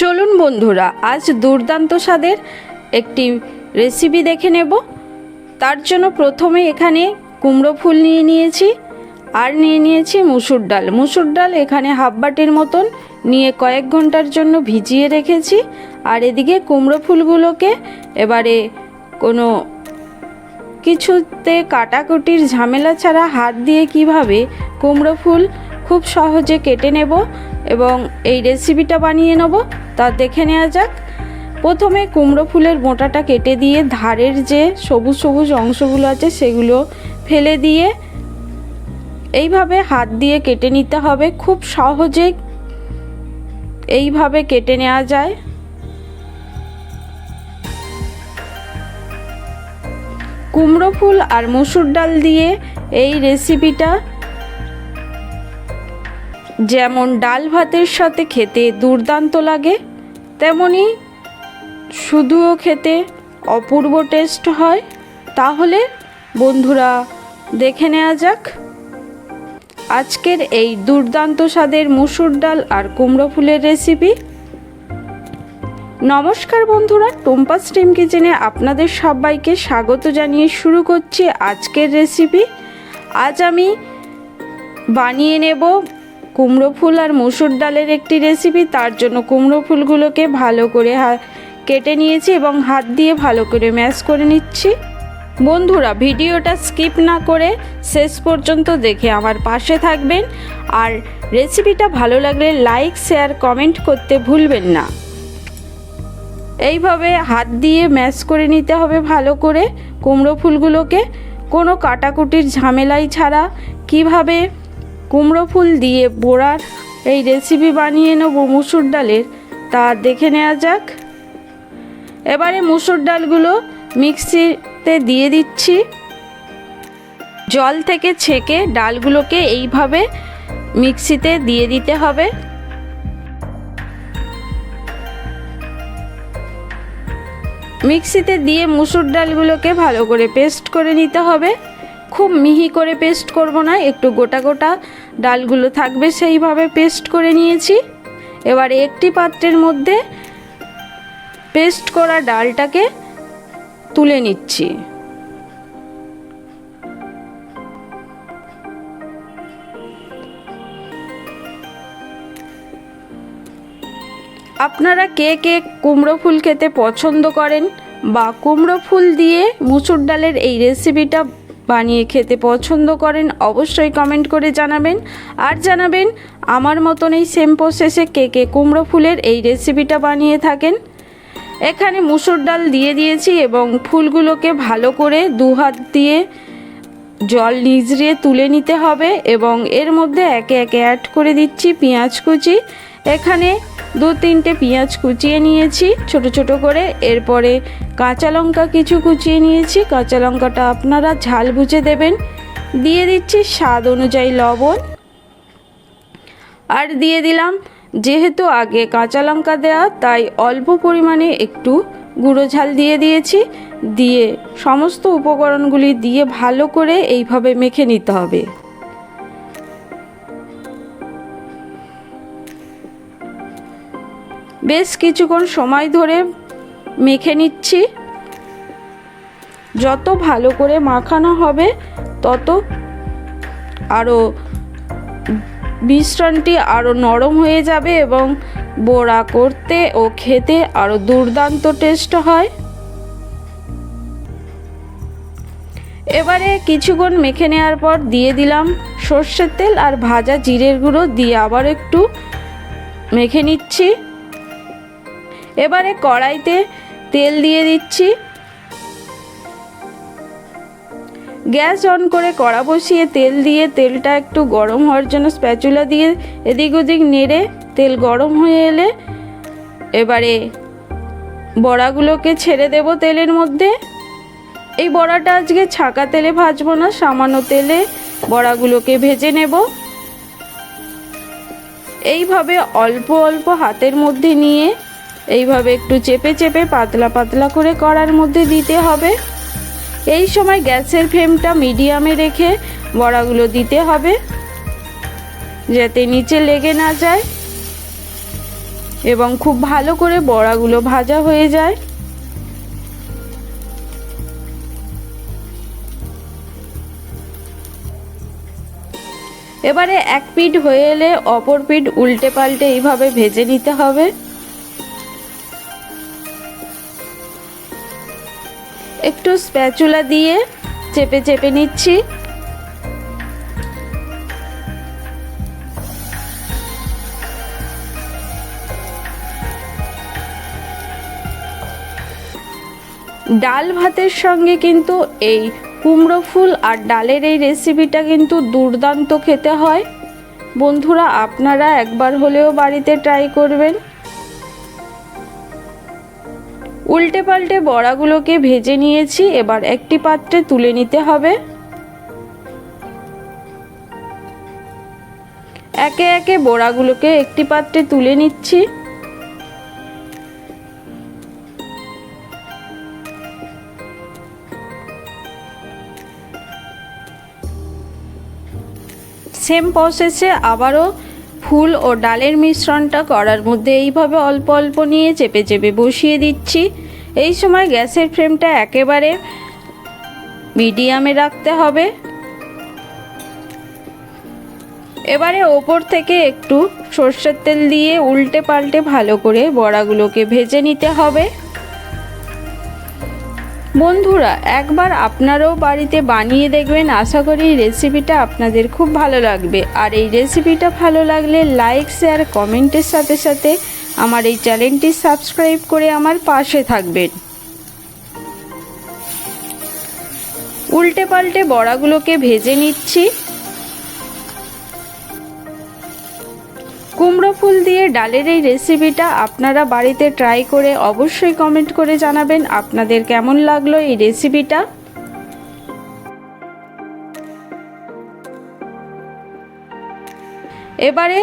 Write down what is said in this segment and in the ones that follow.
চলুন বন্ধুরা, আজ দুর্দান্ত স্বাদের একটি রেসিপি দেখে নেব। তার জন্য প্রথমে এখানে কুমড়ো ফুল নিয়ে নিয়েছি, আর নিয়ে নিয়েছি মুসুর ডাল। মুসুর ডাল এখানে হাফ বাটির মতন নিয়ে কয়েক ঘণ্টার জন্য ভিজিয়ে রেখেছি। আর এদিকে কুমড়ো ফুলগুলোকে এবারে কোনো কিছুতে কাটাকুটির ঝামেলা ছাড়া হাত দিয়ে কীভাবে কুমড়ো ফুল খুব সহজে কেটে নেব এবং এই রেসিপিটা বানিয়ে নেব। তা দেখে নেওয়া যাক। প্রথমে কুমড়ো ফুলের মোটাটা কেটে দিয়ে ধারের যে সবুজ সবুজ অংশগুলো আছে সেগুলো ফেলে দিয়ে এইভাবে হাত দিয়ে কেটে নিতে হবে। খুব সহজে এইভাবে কেটে নেওয়া যায়। কুমড়ো ফুল আর মুসুর ডাল দিয়ে এই রেসিপিটা যেমন ডাল ভাতের সাথে খেতে দুর্দান্ত লাগে, তেমনি শুধুও খেতে অপূর্ব টেস্ট হয়। তাহলে বন্ধুরা, দেখে নেওয়া যাক। আজকের এই দুর্দান্ত স্বাদের মুসুর ডাল আর কুমড়ো ফুলের রেসিপি নমস্কার বন্ধুরা টুম্পা স্টিম কিচেনে আপনাদের সবাইকে স্বাগত জানিয়ে শুরু করছি আজকের রেসিপি আজ আমি বানিয়ে নেব কুমড়ো ফুল আর মুসুর ডালের একটি রেসিপি তার জন্য কুমড়ো ফুলগুলোকে ভালো করে কেটে নিয়েছি এবং হাত দিয়ে ভালো করে ম্যাশ করে নিচ্ছি। বন্ধুরা, ভিডিওটা স্কিপ না করে শেষ পর্যন্ত দেখে আমার পাশে থাকবেন। আর রেসিপিটা ভালো লাগলে লাইক শেয়ার কমেন্ট করতে ভুলবেন না। এইভাবে হাত দিয়ে ম্যাশ করে নিতে হবে ভালো করে কুমড়ো ফুলগুলোকে। কোনো কাটাকুটির ঝামেলাই ছাড়া কীভাবে কুমড়ো ফুল দিয়ে বোড়ার এই রেসিপি বানিয়ে নেব মুসুর ডালের। তা দেখে নেওয়া যাক। এবারে মুসুর ডালগুলো মিক্সিতে দিয়ে দিচ্ছি। জল থেকে ছেঁকে ডালগুলোকে এইভাবে মিক্সিতে দিয়ে দিতে হবে। মিক্সিতে দিয়ে মুসুর ডালগুলোকে ভালো করে পেস্ট করে নিতে হবে। খুব মিহি করে পেস্ট করব না, একটু গোটা গোটা ডালগুলো থাকবে সেইভাবে পেস্ট করে নিয়েছি। এবার একটি পাত্রের মধ্যে পেস্ট করা ডালটাকে তুলে নিচ্ছি। আপনারা কে কে কুমড়ো ফুল খেতে পছন্দ করেন বা কুমড়ো ফুল দিয়ে মুসুর ডালের এই রেসিপিটা বানিয়ে খেতে পছন্দ করেন, অবশ্যই কমেন্ট করে জানাবেন। আর জানাবেন, আমার মতন এই সেম প্রসেসে কে কে কুমড়ো ফুলের এই রেসিপিটা বানিয়ে থাকেন। এখানে মুসুর ডাল দিয়ে দিয়েছি এবং ফুলগুলোকে ভালো করে দু হাত দিয়ে জল নিজড়িয়ে তুলে নিতে হবে এবং এর মধ্যে একে একে অ্যাড করে দিচ্ছি পেঁয়াজ কুচি। এখানে দু তিনটে পেঁয়াজ কুচিয়ে নিয়েছি, ছোট ছোট করে। এরপরে কাঁচা লঙ্কা কিছু কুচিয়ে নিয়েছি। কাঁচা লঙ্কাটা আপনারা ঝাল বুঝে দেবেন। দিয়ে দিচ্ছি স্বাদ অনুযায়ী লবণ। আর দিয়ে দিলাম, যেহেতু আগে কাঁচা লঙ্কা দেওয়া তাই অল্প পরিমাণে একটু গুঁড়ো ঝাল দিয়ে দিয়েছি। দিয়ে সমস্ত উপকরণগুলি দিয়ে ভালো করে এইভাবে মেখে নিতে হবে। বেশ কিছুক্ষণ সময় ধরে মেখে নিচ্ছি। যত ভালো করে মাখানো হবে, তত আরও মিশ্রণটি আরও নরম হয়ে যাবে এবং বড়া করতে ও খেতে আরও দুর্দান্ত টেস্ট হয়। এবারে কিছুক্ষণ মেখে নেওয়ার পর দিয়ে দিলাম সর্ষের তেল আর ভাজা জিরের গুঁড়ো দিয়ে আবার একটু মেখে নিচ্ছি। এবারে কড়াইতে তেল দিয়ে দিচ্ছি। গ্যাস অন করে কড়া বসিয়ে তেল দিয়ে তেলটা একটু গরম হওয়ার জন্য স্প্যাচুলা দিয়ে এদিক ওদিক নেড়ে তেল গরম হয়ে এলে এবারে বড়াগুলোকে ছেড়ে দেব তেলের মধ্যে। এই বড়াটা আজকে ছাকা তেলে ভাজবো না, সামান্য তেলে বড়াগুলোকে ভেজে নেব। এইভাবে অল্প অল্প হাতের মধ্যে নিয়ে এইভাবে একটু চেপে চেপে পাতলা পাতলা করে কড়ার মধ্যে দিতে হবে। এই সময় গ্যাসের ফ্লেমটা মিডিয়ামে রেখে বড়াগুলো দিতে হবে, যাতে নিচে লেগে না যায় এবং খুব ভালো করে বড়াগুলো ভাজা হয়ে যায়। এবারে এক পিঠ হয়ে এলে অপর পিঠ উল্টে পাল্টে এইভাবে ভেজে নিতে হবে। একটু স্প্যাচুলা দিয়ে চেপে চেপে নিচ্ছি। ডাল ভাতের সঙ্গে কিন্তু এই কুমড়ো ফুল আর ডালের এই রেসিপিটা কিন্তু দুর্দান্ত খেতে হয়। বন্ধুরা, আপনারা একবার হলেও বাড়িতে ট্রাই করবেন। উল্টে পাল্টে বড়াগুলোকে ভেজে নিয়েছি, এবার একটি পাত্রে তুলে নিতে হবে। একে একে বড়াগুলোকে একটি পাত্রে তুলে নিচ্ছি। সেম প্রসেসে আবারও ফুল ও ডালের মিশ্রণটা করার মধ্যে এইভাবে অল্প অল্প নিয়ে চেপে চেপে বসিয়ে দিচ্ছি। এই সময় গ্যাসের ফ্লেমটা একেবারে মিডিয়ামে রাখতে হবে। এবারে ওপর থেকে একটু সর্ষের তেল দিয়ে উল্টে পাল্টে ভালো করে বড়াগুলোকে ভেজে নিতে হবে। বন্ধুরা, একবার আপনারাও বাড়িতে বানিয়ে দেখবেন। আশা করি রেসিপিটা আপনাদের খুব ভালো লাগবে। আর এই রেসিপিটা ভালো লাগলে লাইক শেয়ার কমেন্টের সাথে সাথে আমার এই চ্যানেলটি সাবস্ক্রাইব করে আমার পাশে থাকবেন। উল্টে পাল্টে বড়াগুলোকে ভেজে নিচ্ছি। কুমড়ো ফুল দিয়ে ডালের এই রেসিপিটা আপনারা বাড়িতে ট্রাই করে অবশ্যই কমেন্ট করে জানাবেন। আপনাদের কেমন লাগল এই রেসিপিটা এবারে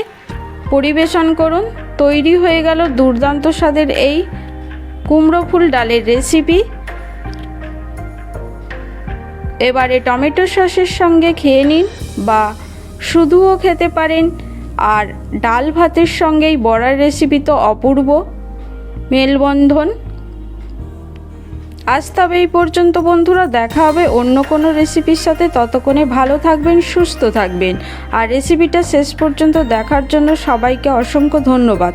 পরিবেশন করুন। তৈরি হয়ে গেল দুর্দান্ত স্বাদের এই কুমড়ো ফুল ডালের রেসিপি এবারে টমেটো সসের সঙ্গে খেয়ে নিন বা শুধুও খেতে পারেন। আর ডাল ভাতের সঙ্গেই বড়ার রেসিপি তো অপূর্ব। মেলবন্ধন। আজ তবে এই পর্যন্ত বন্ধুরা, দেখা হবে অন্য কোনো রেসিপির সাথে। ততক্ষণে ভালো থাকবেন, সুস্থ থাকবেন। আর রেসিপিটা শেষ পর্যন্ত দেখার জন্য সবাইকে অসংখ্য ধন্যবাদ।